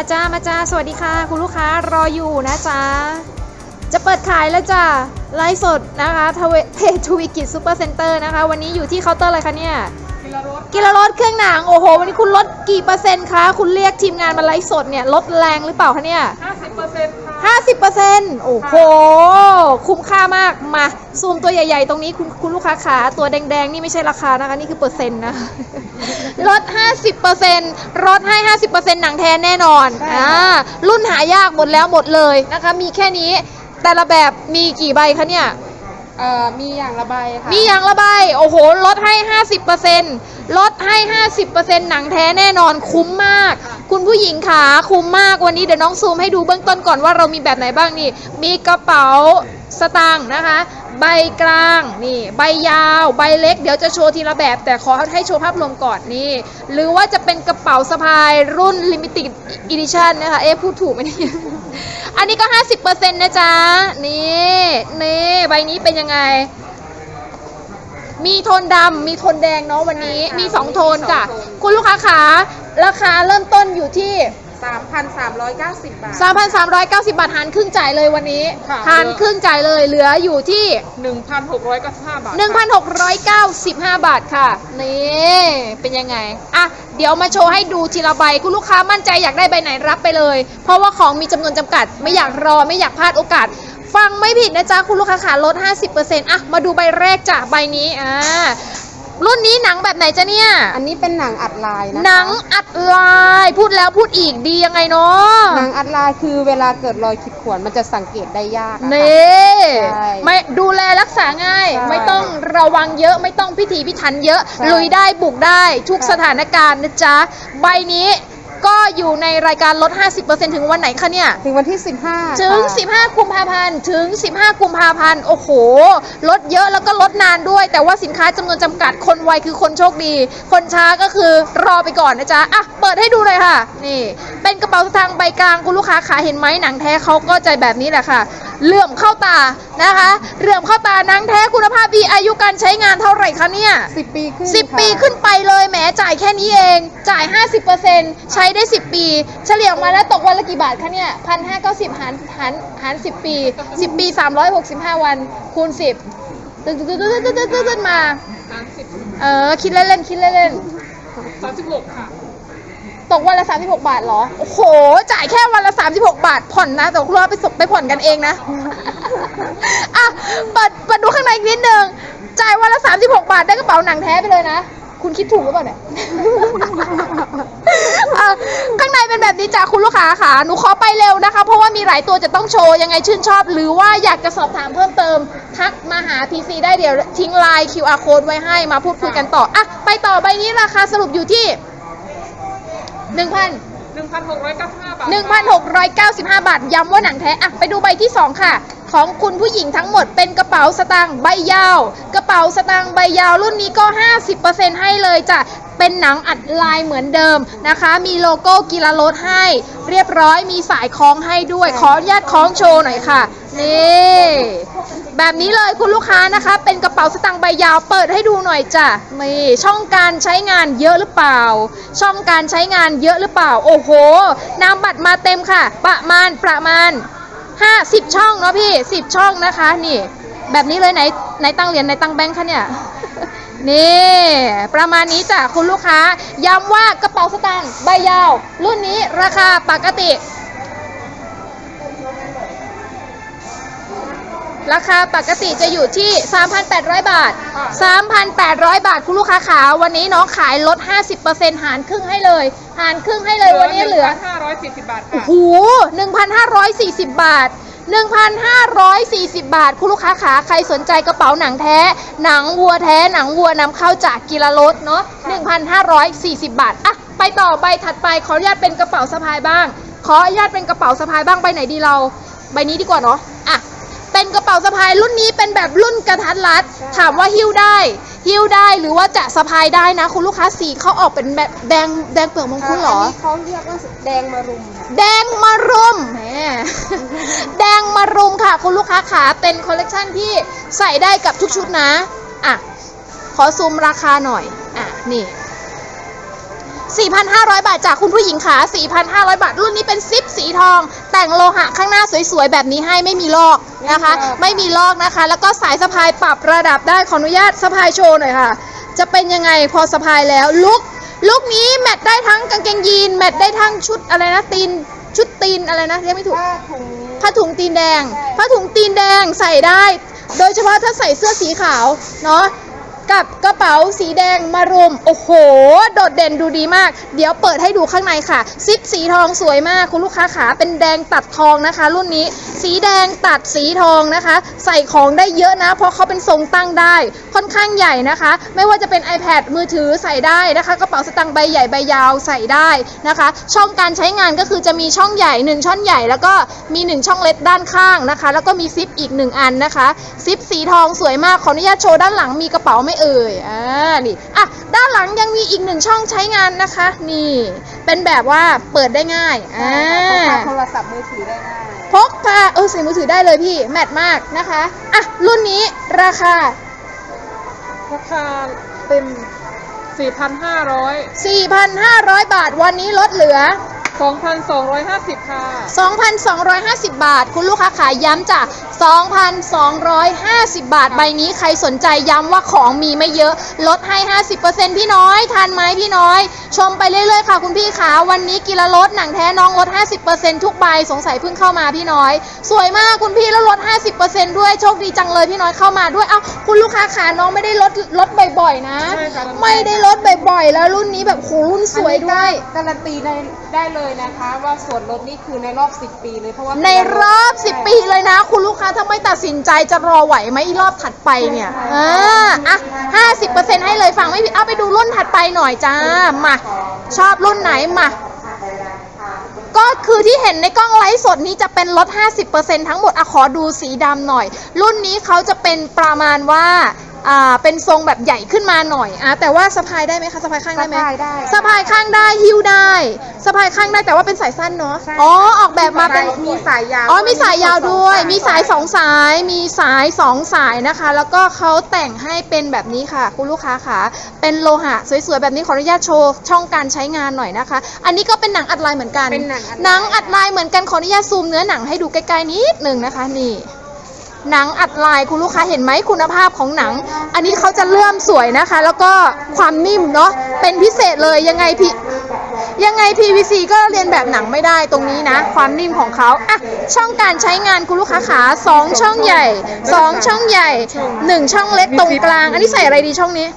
มาจ้ามาจ้าสวัสดีค่ะ คุณลูกค้ารออยู่นะจ๊ะจะเปิดขายแล้วจ้ะไลฟ์สดนะคะทเวเททูวิกิจซูเปอร์เซ็นเตอร์นะคะ วันนี้อยู่ที่เคาน์เตอร์อะไรคะเนี่ยกิโลรถกิโลรถเครื่องหนังโอ้โห วันนี้คุณลดกี่เปอร์เซ็นต์คะ คุณเรียกทีมงานมาไลฟ์สดเนี่ยลดแรงหรือเปล่าคะเนี่ย50เปอร์เซ็นต์ค่ะห้าสิบเปอร์เซ็นต์โอ้โห คุ้มค่ามากมาซูมตัวใหญ่ๆ ตรงนี้คุณคุณลูกค้าขาตัวแดงๆ นี่ไม่ใช่ราคานะคะ นี่คือเปอร์เซ็นต์นะคะ ลด 50เปอร์เซ็นต์ลดให้ 50เปอร์เซ็นต์หนังแท้แน่นอนอ่ารุ่นหายากหมดแล้วหมดเลยนะคะ มีแค่นี้แต่ละแบบมีกี่ใบคะเนี่ย เอ่อมีอย่างละใบค่ะ มีอย่างละใบโอ้โห ลดให้ 50%ลดให้ 50%หนังแท้แน่นอนคุ้มมากคุณผู้หญิงขาคุ้มมากวันนี้เดี๋ยวน้องซูมให้ดูเบื้องต้นก่อนว่าเรามีแบบไหนบ้างนี่ มีกระเป๋า สตางค์นะคะ ใบกลางนี่ใบยาวใบเล็ก เดี๋ยวจะโชว์ทีละแบบ แต่ขอให้โชว์ภาพรวมก่อนนี่หรือว่าจะเป็นกระเป๋าสะพายรุ่น limited edition นะคะเอ๊พูดถูกไหมเนี่ยอันนี้ก็ 50%นะจ๊ะนี่นี่ใบนี้เป็นยังไงมีโทนดำ มีโทนแดงเนาะวันนี้ มี2โทนค่ะคุณลูกค้าขาราคาเริ่มต้นอยู่ที่ 3,390 บาท 3,390 บาทหารครึ่งจ่ายเลยวันนี้ค่ะ หารครึ่งจ่ายเลยเหลืออยู่ที่ 1,695 บาท1,695 บาทค่ะ นี่ เป็นยังไง อะ เดี๋ยวมาโชว์ให้ดูทีละใบ คุณลูกค้ามั่นใจอยากได้ใบไหนรับไปเลย เพราะว่าของมีจำนวนจำกัด ไม่อยากรอไม่อยากพลาดโอกาส ฟังไม่ผิดนะจ๊ะ คุณลูกค้าขาลด 50%อะ มาดูใบแรกจ้ะ ใบนี้ อ่า รุ่นนี้หนังแบบไหนจ๊ะเนี่ย อันนี้เป็นหนังอัดลายนะคะหนังอัดลายพูดแล้วพูดอีกดียังไงเนาะหนังอัดลายคือเวลาเกิดรอยขีดข่วนมันจะสังเกตได้ยากอะค่ะ นี่ใช่ไม่ดูแลรักษาง่าย ใช่ไม่ต้องระวังเยอะไม่ต้องพิถีพิถันเยอะ ใช่ลุยได้บุกได้ทุกใช่ สถานการณ์นะจ๊ะ ใบนี้ ก็อยู่ในรายการลด 50%ถึงวันไหนคะเนี่ย ถึงวันที่ 15ถึง ค่ะ 15 กุมภาพันธ์ ถึง 15 กุมภาพันธ์ โอ้โห ลดเยอะแล้วก็ลดนานด้วย แต่ว่าสินค้าจำนวนจำกัด คนไวคือคนโชคดี คนช้าก็คือรอไปก่อนนะจ๊ะ อะ เปิดให้ดูเลยค่ะ นี่ เป็นกระเป๋าสตางค์ใบกลางคุณลูกค้าขาเห็นไหมหนังแท้เขาก็ใจแบบนี้แหละค่ะ เหลื่อมเข้าตา นะคะ เหลื่อมเข้าตาหนังแท้คุณภาพดี อายุการใช้งานเท่าไหร่คะเนี่ย 10 ปีขึ้นสิบค่ะ ปีขึ้นไปเลยแหมจ่ายแค่นี้เอง จ่าย 50%ใช้ได้ 10 ปี เฉลี่ยออกมาแล้วตกวันละกี่บาทคะเนี่ยพันห้าเก้าสิบหารหารหารสิบปีสิบปี365วันคูณ10ตึ๊ดตึ๊ดตึ๊ดตึ๊ดตึ๊ดตึ๊ดตึ๊ดมาเออคิดเล่นๆคิดเล่น36ค่ะ ๆตกวันละ 36 บาทเหรอ โอ้โห จ่ายแค่วันละ 36 บาท ผ่อนนะแต่คุณว่าไปสกไปผ่อนกันเองนะ อะเปิดเปิดดูข้างในอีกนิดนึง จ่ายวันละ 36 บาทได้กระเป๋าหนังแท้ไปเลยนะ คุณคิดถูกหรือเปล่าเนี่ย อะข้างในเป็นแบบนี้จ้ะคุณลูกค้าค่ะ หนูขอไปเร็วนะคะ เพราะว่ามีหลายตัวจะต้องโชว์ ยังไงชื่นชอบ หรือว่าอยากจะสอบถามเพิ่มเติม ทักมาหา PC ได้เดี๋ยวทิ้งไลน์ QR code ไว้ให้มาพูดคุยกันต่อ อะ ไปต่อใบนี้ราคาสรุปอยู่ที่ 1,000 1,695 บาท 1,695 บาท ย้ำว่าหนังแท้ อะ ไปดูใบที่ 2 ค่ะ ของคุณผู้หญิงทั้งหมดเป็นกระเป๋าสตางค์ใบยาว กระเป๋าสตางค์ใบยาวรุ่นนี้ก็ 50%ให้เลยจ้ะเป็นหนังอัดลายเหมือนเดิมนะคะ มีโลโก้กีฬารถให้ เรียบร้อยมีสายคล้องให้ด้วย ขออนุญาตคล้องโชว์หน่อยค่ะ นี่แบบนี้เลยคุณลูกค้านะคะ เป็นกระเป๋าสตางค์ใบยาวเปิดให้ดูหน่อยจ้ะนี่ช่องการใช้งานเยอะหรือเปล่า ช่องการใช้งานเยอะหรือเปล่า โอ้โหนามบัตรมาเต็มค่ะ ประมาณประมาณ ห้าสิบช่องเนาะพี่สิบช่องนะคะ นี่ แบบนี้เลยไหนไหนตั้งเหรียญไหนตั้งแบงค์คะเนี่ยนี่ประมาณนี้จ้ะคุณลูกค้าย้ำว่ากระเป๋าสตางค์ใบยาว รุ่นนี้ราคาปกติ ราคาปกติจะอยู่ที่ 3,800 บาท 3,800 บาทคุณลูกค้าขาวันนี้น้องขายลด 50%หารครึ่งให้เลย หารครึ่งให้เลยวันนี้เหลือ 540 บาทโอ้ค่ะโห1,540 บาท 1,540 บาท คุณลูกค้าขาใครสนใจกระเป๋าหนังแท้ หนังวัวแท้ หนังวัวนำเข้าจากกีฬารถเนาะ1,540 บาทอะไปต่อใบถัดไปขออนุญาตเป็นกระเป๋าสะพายบ้าง ขออนุญาตเป็นกระเป๋าสะพายบ้างใบไหนดีเรา ใบนี้ดีกว่าเนาะอะ เป็นกระเป๋าสะพายรุ่นนี้เป็นแบบรุ่นกระทัดรัด ถามว่าหิ้วได้ หิ้วได้หรือว่าจะสะพายได้นะ คุณลูกค้าสีเขาออกเป็นแบบแดงแดงเปลือกมงคุดเหรอ นนี้เขาเรียกว่าแดงมารุมค่ะ แดงมารุมแหม แดงมารุมค่ะ คุณลูกค้าขาเป็นคอลเลกชันที่ใส่ได้กับทุกชุดนะ อะ ขอซูมราคาหน่อย อะ นี่ 4,500 บาทจากคุณผู้หญิงขา4,500 บาท รุ่นนี้เป็นซิปสีทอง แต่งโลหะข้างหน้าสวยๆ แบบนี้ให้ไม่มีลอกนะคะ ไม่มีลอกนะคะ แล้วก็สายสะพายปรับระดับได้ขออนุญาตสะพายโชว์หน่อยค่ะ จะเป็นยังไงพอสะพายแล้วลุกลุกนี้แมทได้ทั้งกางเกงยีน แมทได้ทั้งชุดอะไรนะตีนชุดตีนอะไรนะเรียกไม่ถูกผ้าถุงผ้าถุงตีนแดงใช่ผ้าถุงตีนแดงใส่ได้ โดยเฉพาะถ้าใส่เสื้อสีขาวเนาะ กับกระเป๋าสีแดงมารุม โอ้โห โดดเด่นดูดีมาก เดี๋ยวเปิดให้ดูข้างในค่ะ ซิปสีทองสวยมากคุณลูกค้าขาเป็นแดงตัดทองนะคะ รุ่นนี้ สีแดงตัดสีทองนะคะ ใส่ของได้เยอะนะ เพราะเขาเป็นทรงตั้งได้ ค่อนข้างใหญ่นะคะ ไม่ว่าจะเป็น iPad มือถือใส่ได้นะคะกระเป๋าสตางค์ใบใหญ่ใบยาวใส่ได้นะคะ ช่องการใช้งานก็คือจะมีช่องใหญ่หนึ่งช่องใหญ่แล้วก็มีหนึ่งช่องเล็กด้านข้างนะคะ แล้วก็มีซิปอีกหนึ่งอันนะคะ ซิปสีทองสวยมากขออนุญาตโชว์ด้านหลังมีกระเป๋าไม่เอ่ย อ่า นี่ อะ ด้านหลังยังมีอีกหนึ่งช่องใช้งานนะคะ นี่ เป็นแบบว่าเปิดได้ง่าย อ่าพกพาโทรศัพท์มือถือได้ง่าย พกพา เออใส่มือถือได้เลยพี่ แมทมากนะคะ อะ รุ่นนี้ราคา ราคาเต็ม4,500 4,500 บาท วันนี้ลดเหลือ 2,250 ค่ะ 2,250 บาท คุณลูกค้าขายย้ำจ้ะ2,250 บาท ใบนี้ใครสนใจย้ำว่าของมีไม่เยอะ ลดให้ 50%พี่น้อย ทันไหมพี่น้อยชมไปเรื่อยๆค่ะคุณพี่ขาวันนี้กินละลดหนังแท้น้องลด 50%ทุกใบสงสัยเพิ่งเข้ามาพี่น้อย สวยมากคุณพี่แล้วลด 50%ด้วยโชคดีจังเลยพี่น้อยเข้ามาด้วยเอ้าคุณลูกค้าขาน้องไม่ได้ลดลดบ่อยๆนะ ใช่ค่ะ ไม่ได้ลดบ่อยๆ แล้วรุ่นนี้แบบโหรุ่นสวยด้วย การันตีได้ได้เลยนะคะ ว่าส่วนลดนี่คือในรอบ 10 ปีเลยเพราะว่าในรอบ 10 ปีเลยนะ คุณลูกค้าถ้าไม่ตัดสินใจจะรอไหวไหมอีรอบถัดไปเนี่ยอ่าอะ50%ให้เลยฟังไม่ผิดเอาไปดูรุ่นถัดไปหน่อยจ้ามาชอบรุ่นไหนมา ก็คือที่เห็นในกล้องไลฟ์สดนี้จะเป็นลด 50%ทั้งหมดอะขอดูสีดำหน่อย รุ่นนี้เขาจะเป็นประมาณว่า อ่าเป็นทรงแบบใหญ่ขึ้นมาหน่อยอะแต่ว่าสะพายได้ไหมคะสะพายข้างได้ไหมสะพายได้สะพายข้างได้หิ้วได้สะพายข้างได้แต่ว่าเป็นสายสั้นเนาะใช่ อ๋อออกแบบมาเป็น มีสายยาวอ๋อมีสายยาวด้วย มีสายสองสาย มีสายสองสายนะคะ แล้วก็เขาแต่งให้เป็นแบบนี้ค่ะ คุณลูกค้าค่ะ เป็นโลหะสวยๆแบบนี้ขออนุญาตโชว์ช่องการใช้งานหน่อยนะคะ อันนี้ก็เป็นหนังอัดลายเหมือนกันเป็นหนังอัดลาย หนังอัดลายเหมือนกันขออนุญาตซูมเนื้อหนังให้ดูใกล้ๆนิดหนึ่งนะคะนี่ หนังอัดลายคุณลูกค้าเห็นไหมคุณภาพของหนัง อันนี้เขาจะเลื่อมสวยนะคะ แล้วก็ความนิ่มเนาะเป็นพิเศษเลยยังไงพี่ยังไง PVC ก็เรียนแบบหนังไม่ได้ตรงนี้นะ ความนิ่มของเขาอะช่องการใช้งานคุณลูกค้าขาสองช่องใหญ่สองช่องใหญ่หนึ่งช่องเล็กตรงกลาง อันนี้ใส่อะไรดีช่องนี้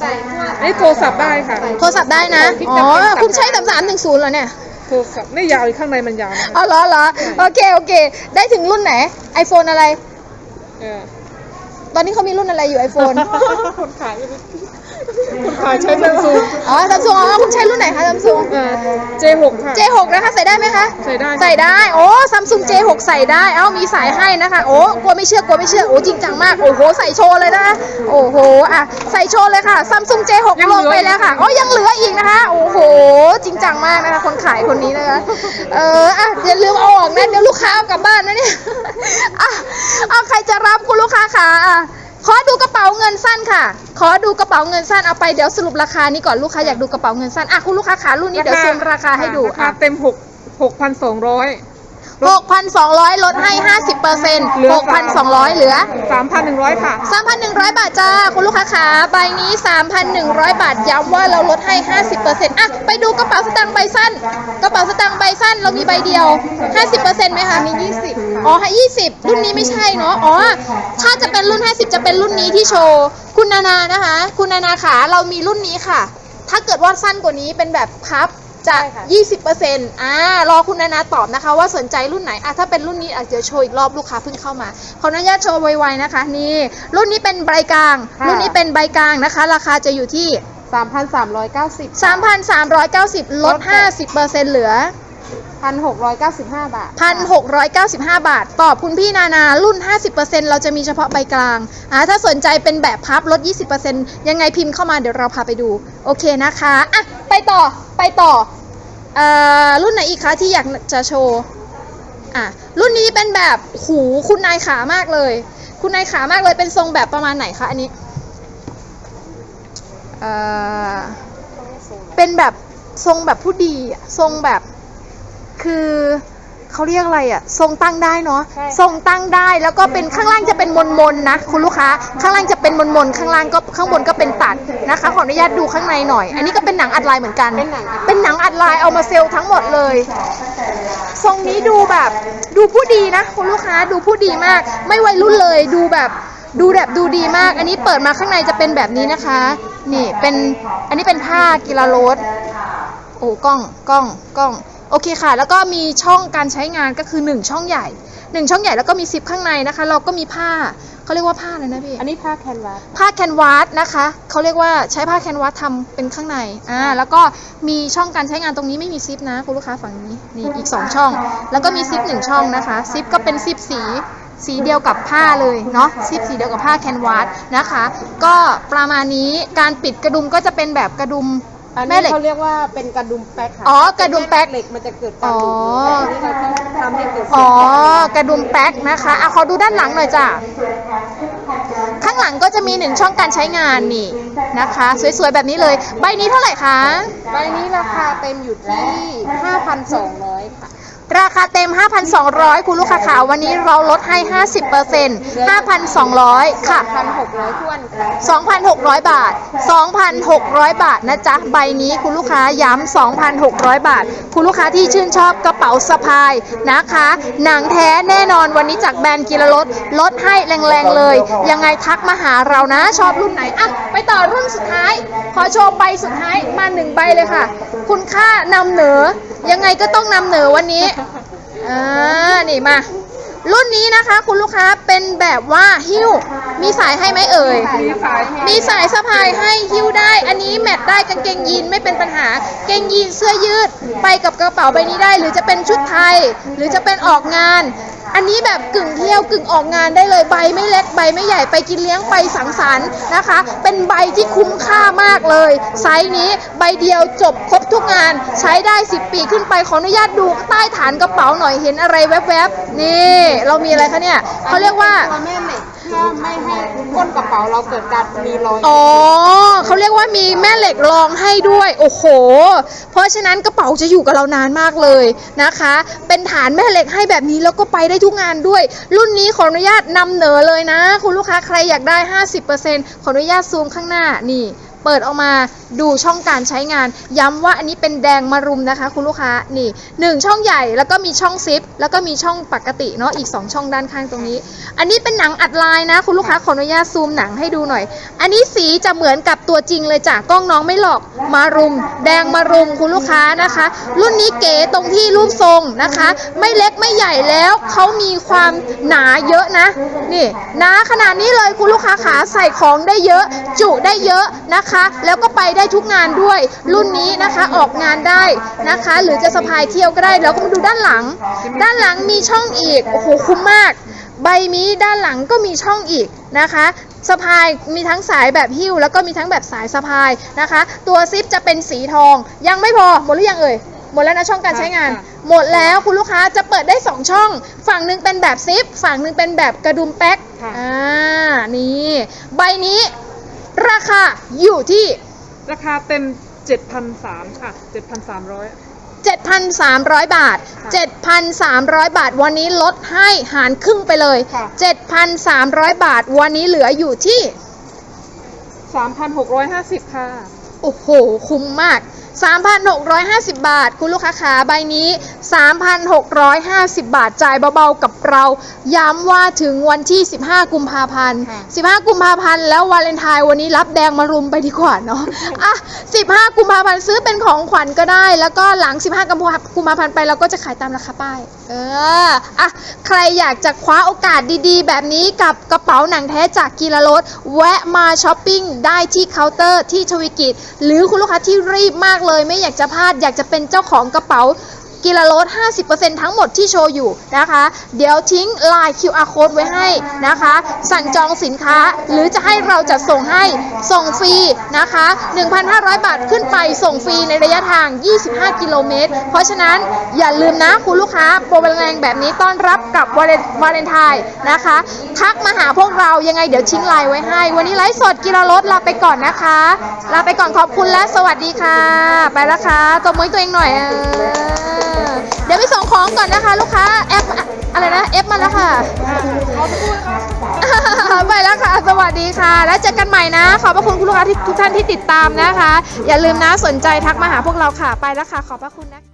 ใส่พวกอันนี้โทรศัพท์ได้ค่ะ โทรศัพท์ได้นะอ๋อคุณใช้สามสามหนึ่งศูนย์เหรอเนี่ยโทรศัพท์ไม่ยาวอีกข้างในมันยาวนะอ๋อเหรอเหรอโอเคโอเค ได้ถึงรุ่นไหน iPhone อะไร เออ ตอนนี้เขามีรุ่นอะไรอยู่ iPhone คนขายไม่รู้คนขายใช้ซัมซุงอ๋อซัมซุงอ๋อคุณใช้รุ่นไหนคะซัมซุงเออ J6 ค่ะ J6 นะคะใส่ได้ไหมคะ ใส่ได้ใส่ได้โอ้ซัมซุง J6 ใส่ได้ เอ้ามีสายให้นะคะ โอ้กลัวไม่เชื่อกลัวไม่เชื่อ โอ้จริงจังมาก โอ้โหใส่โชว์เลยนะโอ้โหอะใส่โชว์เลยค่ะซัมซุง J6 ยังลเหลืงอไปแล้วค่ะโอ้ยังเหลืออีกนะคะ โอ้โห จริงจังมากนะคะ คนขายคนนี้นะคะเอออะอย่าลืมเอาออกนะเดี๋ยวลูกค้าเอากลับบ้านนะเนี่ยอะเอาใครจะรับคุณลูกค้าค่ะอะ ขอดูกระเป๋าเงินสั้นค่ะ ขอดูกระเป๋าเงินสั้นเอาไปเดี๋ยวสรุปราคานี้ก่อนลูกค้าอยากดูกระเป๋าเงินสั้นอะคุณลูกค้าขารุ่นนี้เดี๋ยวซูมราคาให้ดูราคาอะ เต็ม6 6,200 6,200 ลดให้ 50%เหลือ6,200 เหลือ 3,100 ค่ะ 3,100 บาทจ้า คุณลูกค้าขาใบนี้ 3,100 บาท ย้ำว่าเราลดให้ 50%อะ ไปดูกระเป๋าสตางค์ใบสั้น กระเป๋าสตางค์ใบสั้นเรามีใบเดียว 50%ไหมคะมี20 อ๋อให้20 รุ่นนี้ไม่ใช่เนาะ อ๋อ ถ้าจะเป็นรุ่น 50 จะเป็นรุ่นนี้ที่โชว์ คุณนานานะคะ คุณนานาขาเรามีรุ่นนี้ค่ะ ถ้าเกิดว่าสั้นกว่านี้เป็นแบบพับ จะใช่ค่ะ 20%อ่ารอคุณนานาตอบนะคะ ว่าสนใจรุ่นไหนอะถ้าเป็นรุ่นนี้อาจจะโชว์อีกรอบลูกค้าเพิ่งเข้ามา ขออนุญาตโชว์ไวๆนะคะ นี่ รุ่นนี้เป็นใบกลาง ค่ะ รุ่นนี้เป็นใบกลางนะคะ ราคาจะอยู่ที่ 3,390 3,390 ลด 50%เหลือ 1,695 บาท 1,695 บาท ตอบคุณพี่นานา รุ่น 50%เราจะมีเฉพาะใบกลางอ่าถ้าสนใจเป็นแบบพับลด 20%ยังไงพิมพ์เข้ามาเดี๋ยวเราพาไปดู โอเคนะคะ อะ ไปต่อ ไปต่ออ่อรุ่นไหนอีกคะที่อยากจะโชว์อะรุ่นนี้เป็นแบบหูคุณนายขามากเลย คุณนายขามากเลยเป็นทรงแบบประมาณไหนคะอันนี้เอ่อเป็นแบบทรงแบบผู้ดีทรงแบบคือ เขาเรียกอะไรอะทรงตั้งได้เนาะใช่ ทรงตั้งได้แล้วก็เป็นข้างล่างจะเป็นมนมนๆนะคุณลูกค้าข้างล่างจะเป็นมนมนๆข้างล่างก็ข้างบนก็เป็นตัดนะคะ ขออนุญาตดูข้างในหน่อย อันนี้ก็เป็นหนังอัดลายเหมือนกัน เป็นหนังอัดเป็นหนังอัดลายเอามาเซลล์ทั้งหมดเลย ทรงนี้ดูแบบดูผู้ดีนะคุณลูกค้าดูผู้ดีมาก ไม่วัยรุ่นเลยดูแบบดูแบบดูดีมาก อันนี้เปิดมาข้างในจะเป็นแบบนี้นะคะ นี่เป็นอันนี้เป็นผ้ากีฬาโรส โอ้กล้องกล้องกล้อง โอเคค่ะ แล้วก็มีช่องการใช้งานก็คือ 1 ช่องใหญ่ 1 ช่องใหญ่แล้วก็มีซิปข้างในนะคะ เราก็มีผ้าเขาเรียกว่าผ้าอะไรนะพี่ อันนี้ผ้าแคนวาส ผ้าแคนวาสนะคะเขาเรียกว่าใช้ผ้าแคนวาสทำเป็นข้างใน อ่า แล้วก็มีช่องการใช้งานตรงนี้ไม่มีซิปนะคุณลูกค้าฝั่งนี้ นี่อีก 2 ช่อง แล้วก็มีซิป1ช่องนะคะ ซิปก็เป็นซิปสีสีเดียวกับผ้าเลยเนาะซิปสีเดียวกับผ้าแคนวาสนะคะ ก็ประมาณนี้การปิดกระดุมก็จะเป็นแบบกระดุม อันแม่นี้เหล็ก เขาเรียกว่าเป็นกระดุมแป๊กค่ะอ๋อกระดุมแป๊กเหล็กมันจะเกิดการหลุดอ๋ออันนี้เราทำให้เกิดอ๋อกระดุมแป๊กนะคะอะขอดูด้านหลังหน่อยจ้ะ ข้างหลังก็จะมีหนึ่งช่องการใช้งานนี่นะคะ สวยๆ แบบนี้เลย ใบนี้เท่าไหร่คะ ใบนี้ราคาเต็มอยู่ที่ 5,200 ค่ะ ราคาเต็ม 5,200 คุณลูกค้าขาวันนี้เราลดให้ 50% 5,200 ค่ะ 1,600ท้วนค่ะ2,600 บาท 2,600 บาทนะจ๊ะ ใบนี้คุณลูกค้าย้ำ2,600 บาท คุณลูกค้าที่ชื่นชอบกระเป๋าสะพายนะคะ หนังแท้แน่นอนวันนี้จากแบรนด์กิรลดลดให้แรงๆเลย ยังไงทักมาหาเรานะ ชอบรุ่นไหนอะไปต่อรุ่นสุดท้าย ขอโชว์ใบสุดท้ายมาหนึ่งใบเลยค่ะ คุณค่านำเหนือ ยังไงก็ต้องนำเหนือวันนี้อ่านี่มา รุ่นนี้นะคะคุณลูกค้าเป็นแบบว่าหิ้ว มีสายให้ไหมเอ่ยมีสายสะพายให้หิ้วได้ อันนี้แมทได้กางเกงยีนไม่เป็นปัญหา เกงยีนเสื้อยืด ไปกับกระเป๋าใบนี้ได้ หรือจะเป็นชุดไทย หรือจะเป็นออกงาน อันนี้แบบกึ่งเที่ยวกึ่งออกงานได้เลยใบไม่เล็กใบไม่ใหญ่ไปกินเลี้ยงไปสังสรรค์นะคะ เป็นใบที่คุ้มค่ามากเลย ไซส์นี้ใบเดียวจบครบทุกงานใช้ได้ 10 ปีขึ้นไปขออนุญาตดูใต้ฐานกระเป๋าหน่อยเห็นอะไรแวบๆนี่ เรามีอะไรคะเนี่ยเขาเรียกว่า ตัวแม่เหล็ก เพื่อไม่ให้ก้นกระเป๋าเราเกิดการมีรอยอ๋อเขาเรียกว่ามีแม่เหล็กรองให้ด้วย โอ้โห เพราะฉะนั้นกระเป๋าจะอยู่กับเรานานมากเลยนะคะ เป็นฐานแม่เหล็กให้แบบนี้แล้วก็ไปได้ทุกงานด้วย รุ่นนี้ขออนุญาตนำเหนอเลยนะ คุณลูกค้าใครอยากได้ 50%ขออนุญาตซูมข้างหน้านี่ เปิดออกมา ดูช่องการใช้งาน ย้ำว่าอันนี้เป็นแดงมารุมนะคะ คุณลูกค้านี่หนึ่งช่องใหญ่แล้วก็มีช่องซิป แล้วก็มีช่องปกติเนาะอีก 2 ช่องด้านข้างตรงนี้ อันนี้เป็นหนังอัดลายนะ คุณลูกค้าขออนุญาตซูมหนังให้ดูหน่อย อันนี้สีจะเหมือนกับตัวจริงเลยจ้ะกล้องน้องไม่หลอกมารุม แดงมารุมคุณลูกค้านะคะ รุ่นนี้เก๋ตรงที่รูปทรงนะคะ ไม่เล็กไม่ใหญ่แล้วเขามีความหนาเยอะนะนี่หนาขนาดนี้เลยคุณลูกค้าขาใส่ของได้เยอะ จุได้เยอะนะคะ แล้วก็ไปได้ทุกงานด้วย รุ่นนี้นะคะออกงานได้นะคะ หรือจะสะพายเที่ยวก็ได้แล้วก็มาดูด้านหลัง ด้านหลังมีช่องอีกโอ้โหคุ้มมาก ใบมีด้านหลังก็มีช่องอีกนะคะสะพายมีทั้งสายแบบหิ้ว แล้วก็มีทั้งแบบสายสะพายนะคะ ตัวซิปจะเป็นสีทอง ยังไม่พอหมดหรือยังเอ่ยหมดแล้วนะช่องการใช้งาน หมดแล้วคุณลูกค้าจะเปิดได้ 2 ช่อง ฝั่งหนึ่งเป็นแบบซิป ฝั่งหนึ่งเป็นแบบกระดุมแป๊กค่ะอ่านี่ ใบนี้ราคาอยู่ที่ ราคาเต็ม 7,300ค่ะ 7,300 7,300 บาท 7,300 บาท วันนี้ลดให้หารครึ่งไปเลย ค่ะ 7,300 บาท วันนี้เหลืออยู่ที่ 3,650 ค่ะ โอ้โห คุ้มมาก 3,650 บาท คุณลูกค้าขาใบนี้ 3,650 บาทจ่ายเบาๆกับเรา ย้ำว่าถึงวันที่ 15 กุมภาพันธ์ค่ะ15 กุมภาพันธ์แล้ววาเลนไทน์วันนี้รับแดงมารุมไปดีกว่าเนาะอะ 15 กุมภาพันธ์ซื้อเป็นของขวัญก็ได้ แล้วก็หลัง 15 กุมภากุมภาพันธ์ไปเราก็จะขายตามราคาป้าย เอออะใครอยากจะคว้าโอกาสดีๆ แบบนี้กับกระเป๋าหนังแท้จากกีฬารถแวะมาช้อปปิ้งได้ที่เคาน์เตอร์ที่ชวิกิตหรือคุณลูกค้าที่รีบมากเลยไม่อยากจะพลาดอยากจะเป็นเจ้าของกระเป๋า กิโลลด 50%ทั้งหมดที่โชว์อยู่นะคะ เดี๋ยวทิ้งลาย QR code ไว้ให้นะคะ สั่งจองสินค้าหรือจะให้เราจัดส่งให้ส่งฟรีนะคะ 1,500 บาทขึ้นไปส่งฟรีในระยะทาง 25 กิโลเมตร เพราะฉะนั้นอย่าลืมนะคุณลูกค้าโปรแรงแบบนี้ต้อนรับกับวาเลนไทน์นะคะ ทักมาหาพวกเรายังไงเดี๋ยวทิ้งไลน์ไว้ให้ วันนี้ไลฟ์สดกิโลรถลาไปก่อนนะคะ ลาไปก่อนขอบคุณและสวัสดีค่ะ ไปแล้วค่ะตบมือตัวเองหน่อยเออเดี๋ยวไปส่งของก่อนนะคะ ลูกค้าแอปอะไรนะเอฟมาแล้วค่ะไปแล้วค่ะ สวัสดีค่ะ แล้วเจอกันใหม่นะ ขอบพระคุณคุณลูกค้าที่ทุกท่านที่ติดตามนะคะ อย่าลืมนะสนใจทักมาหาพวกเราค่ะ ไปแล้วค่ะ ขอบพระคุณนะคะ